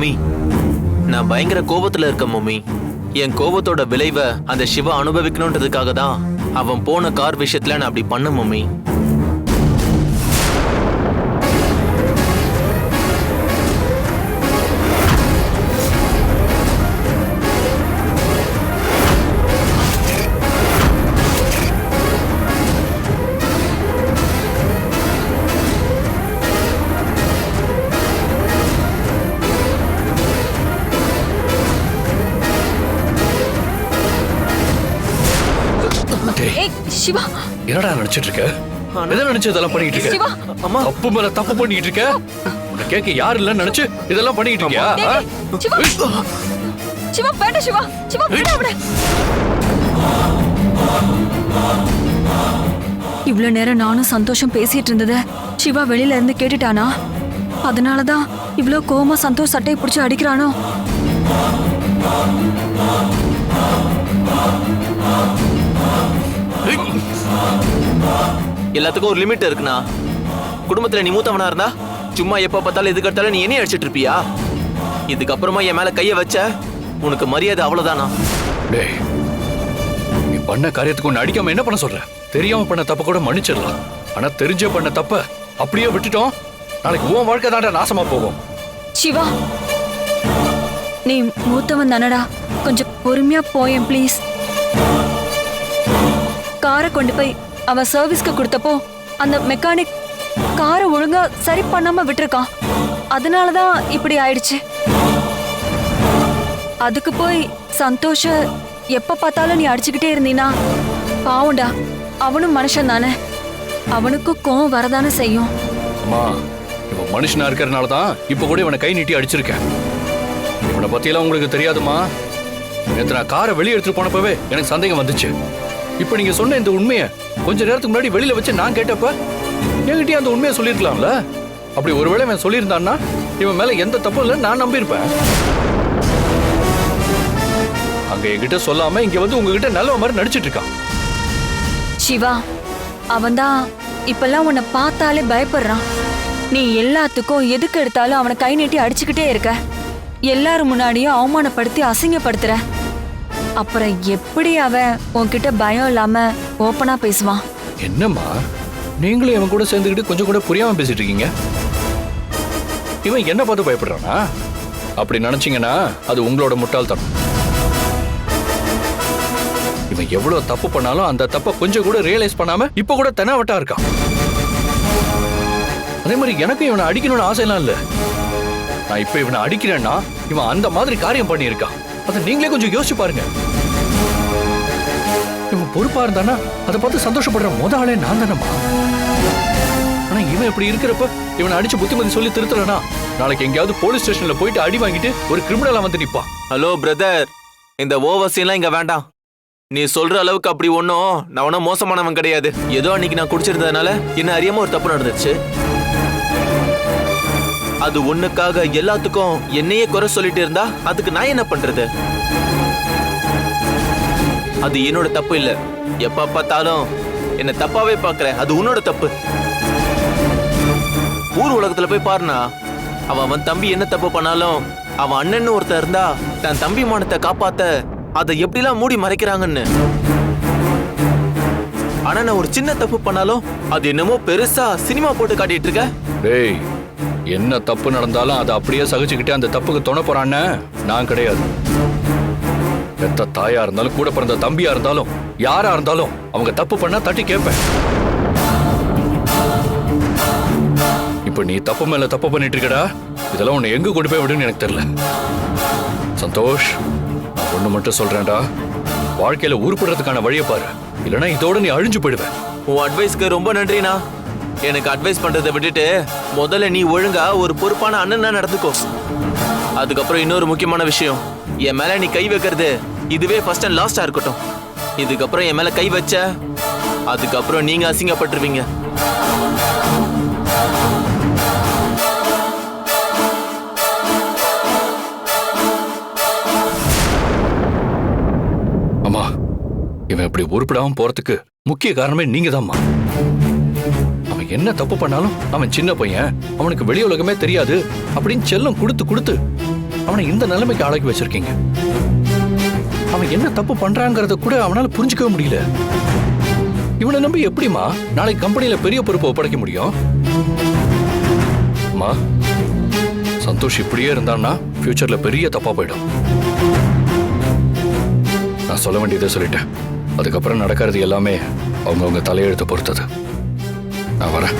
Mummy. நான் பயங்கர கோபத்துல இருக்கேன் மம்மி. என் கோபத்தோட விளைவை அந்த சிவா அனுபவிக்கணுன்றதுக்காக தான் அவன் போன கார் விஷயத்துல நான் அப்படி பண்ண மம்மி. சிவா. என்னடா நினைச்சிட்டு இருக்க எதை நினைச்சு இதெல்லாம் பண்ணிட்டு இருக்க? சிவா. அம்மா. தப்பு மேல தப்பு பண்ணிட்டு இருக்க? உன்னை கேட்க யாரு இல்லைன்னு நினைச்சு இதெல்லாம் பண்ணிட்டு இருக்கியா? சிவா. சிவா வேண்டாம் சிவா. சிவா வேண்டாம் விட இவ்வளவு நேரம் நானும் சந்தோஷம் பேசிட்டு இருந்தத சிவா வெளியில இருந்து கேட்டுட்டானா? அதனாலதான் இவ்ளோ கோவமா சந்தோஷ் சட்டையை பிடிச்சு அடிக்கிறானோ? எல்லாத்துக்கும் ஒரு லிமிட் இருக்குண்ணா. குடும்பத்துல நீ மூத்தவனா இருந்தா சும்மா எப்ப பார்த்தாலும் எதுக்கு எடுத்தாலும் நீ என்ன அடிச்சிட்டு இருப்பியா? இதுக்கப்புறமா என் மேல கைய வச்ச உனக்கு மரியாதை அவ்வளவுதானா? டேய் நீ பண்ண காரியத்துக்கு ஒன்னு அடிக்காம என்ன பண்ண சொல்ற? தெரியாம பண்ண தப்ப கூட மன்னிச்சிடலாம். ஆனா தெரிஞ்சே பண்ண தப்ப அப்படியே விட்டுட்டோம். நாளைக்கு உன் வாழ்க்கை தாண்டா நாசமா போகும். சிவா நீ மூத்தவன் தானடா. கொஞ்சம் பொறுமையா போயேன் ப்ளீஸ் காரை கொண்டு போய் அவன் சர்வீஸ்க்கு கொடுத்தப்போ அந்த மெக்கானிக் காரை ஒழுங்கா சரி பண்ணாம விட்டுருக்கான். அதனாலதான் இப்படி ஆயிடுச்சு. அதுக்கு போய் சந்தோஷ எப்ப பார்த்தாலும் நீ அடிச்சுக்கிட்டே இருந்தீனா? பாவம்டா அவனும் மனுஷன் தானே. அவனுக்கும் கோவம் வரதானே செய்யும். அம்மா இவன் மனுஷனா இருக்கறனால தான் இப்ப கூட இவனை கை நீட்டி அடிச்சிருக்கேன். இவனை பத்தியெல்லாம் உங்களுக்கு தெரியாதுமா நேற்று நான் காரை வெளியே எடுத்துட்டு போனப்பவே எனக்கு சந்தேகம் வந்துச்சு. இப்ப நீங்க சொன்ன இந்த உண்மையை கொஞ்ச நேரத்துக்கு முன்னாடி வெளியில வச்சு நான் கேட்டப்ப என்கிட்டயே அந்த உண்மையை சொல்லியிருக்கலாம்ல? அப்படி ஒருவேளை இவன் சொல்லியிருந்தான்னா இவன் மேல எந்த தப்பும் இல்லை நான் நம்பியிருப்பேன். அங்க என்கிட்ட சொல்லாம இங்க வந்து உங்ககிட்ட நல்ல மாதிரி நடிச்சிட்டு இருக்கான். சிவா அவன்தான் இப்பெல்லாம் உன்னை பார்த்தாலே பயப்படுறான். நீ எல்லாத்துக்கும் எதுக்கு எடுத்தாலும் அவனை கை நீட்டி அடிச்சுக்கிட்டே இருக்க. எல்லாரும் முன்னாடியும் அவமானப்படுத்தி அசிங்கப்படுத்துற. அப்புறம் எப்படி அவன் உன்கிட்ட பயம் இல்லாம ஓப்பனா பேசுவான்? என்னம்மா? நீங்களும் இவன் கூட சேர்ந்துக்கிட்டு கொஞ்சம் கூட புரியாம பேசிட்டு இருக்கீங்க இவன் என்ன பார்த்து பயப்படுறானா? அப்படி நினைச்சீங்கன்னா அது உங்களோட முட்டாள்தனம். இவன் எவ்வளவு தப்பு பண்ணாலும் அந்த தப்பை கொஞ்சம் கூட ரியலைஸ் பண்ணாம இப்ப கூட தெனாவட்டா இருக்கான். அதே மாதிரி எனக்கும் இவனை அடிக்கணும்னு ஆசையெல்லாம் இல்லை. நான் இப்ப இவனை அடிக்கிறேன்னா இவன் அந்த மாதிரி காரியம் பண்ணியிருக்கான். அதை நீங்களே கொஞ்சம் யோசிச்சு பாருங்க. இவன் பொறுப்பா இருந்தானா? அதை பார்த்து சந்தோஷப்படுற முத ஆளே நான் தானம்மா. ஆனா இவன் இப்படி இருக்கிறப்ப இவனை அடிச்சு புத்திமதி சொல்லி திருத்தலனா நாளைக்கு எங்கேயாவது போலீஸ் ஸ்டேஷன்ல போயிட்டு அடி வாங்கிட்டு ஒரு கிரிமினலா வந்து நிப்பான். ஹலோ பிரதர் இந்த ஓவர் இங்க வேண்டாம். நீ சொல்ற அளவுக்கு அப்படி ஒன்றும் நான் ஒன்றும் மோசமானவன் கிடையாது. ஏதோ அன்னைக்கு நான் குடிச்சிருந்ததுனால என்ன அறியாம ஒரு தப்பு நடந்துச்சு அது ஒண்ணுக்காக எல்லாத்துக்கும் என்னையே குறை சொல்லிட்டு இருந்தா அதுக்கு நான் என்ன பண்றது? அது என்னோட தப்பு இல்ல. எப்ப பார்த்தாலும் என்ன தப்பாவே பார்க்கற அது உன்னோட தப்பு. ஊர் உலகத்துல போய் பாருனா அவன் அவன் தம்பி என்ன தப்பு பண்ணாலும் அவன் அண்ணன்னு ஒருத்தன் இருந்தா தன் தம்பி மானத்தை காப்பாத்த அதை எப்படிலாம் மூடி மறைக்கிறாங்கன்னு. ஆனா நான் ஒரு சின்ன தப்பு பண்ணாலும் அது என்னமோ பெருசா சினிமா போட்டு காட்டிட்டு இருக்க. என்ன தப்பு நடந்தாலும் அதை அப்படியே சகிச்சுக்கிட்டு அந்த தப்புக்கு துணை போறான்னு நான் கிடையாது. எத்த தாயா இருந்தாலும் கூட பிறந்த தம்பியா இருந்தாலும் யாரா இருந்தாலும் அவங்க தப்பு பண்ணா தட்டி கேட்பேன். இப்ப நீ தப்பு மேல தப்பு பண்ணிட்டு இருக்கடா? இதெல்லாம் உன்னை எங்க கொண்டு போய் விடுன்னு எனக்கு தெரியல. சந்தோஷ் ஒண்ணு மட்டும் சொல்றேன்டா. வாழ்க்கையில உருப்படுறதுக்கான வழியை பாரு. இல்லைன்னா இதோட நீ அழிஞ்சு போயிடுவ உன் அட்வைஸ்க்கு ரொம்ப நன்றிண்ணா. எனக்கு அட்வைஸ் பண்றதை விட்டுட்டு முதல்ல நீ ஒழுங்கா ஒரு பொறுப்பான அண்ணனா நடந்துக்கோ. அதுக்கப்புறம் இன்னொரு முக்கியமான விஷயம். என் மேல நீ கை வைக்கிறது இதுவே ஃபர்ஸ்ட் அண்ட் லாஸ்டா இருக்கட்டும். இதுக்கப்புறம் என் மேல கை வச்ச அதுக்கப்புறம் நீங்க அசிங்கப்பட்டுருவீங்க. அம்மா இவன் இப்படி உருப்படாம போறதுக்கு முக்கிய காரணமே நீங்க தான்மா என்ன தப்பு பண்ணாலும் அவன் சின்ன பையன். அவனுக்கு வெளி உலகமே தெரியாது. அப்படின்னு செல்லம் கொடுத்து கொடுத்து அவனை இந்த நிலைமைக்கு ஆளாக்கி வச்சிருக்கீங்க. அவன் என்ன தப்பு பண்றாங்கிறத கூட அவனால புரிஞ்சுக்கவே முடியல. இவனை நம்பி எப்படிம்மா நாளைக்கு கம்பெனில பெரிய பொறுப்பு ஒப்படைக்க முடியும்? அம்மா சந்தோஷ் இப்படியே இருந்தான்னா ஃபியூச்சர்ல பெரிய தப்பா போயிடும். நான் சொல்ல வேண்டியதை சொல்லிட்டேன். அதுக்கப்புறம் நடக்கிறது எல்லாமே அவங்கவுங்க தலையெழுத்தை பொறுத்தது. நான் வரேன்.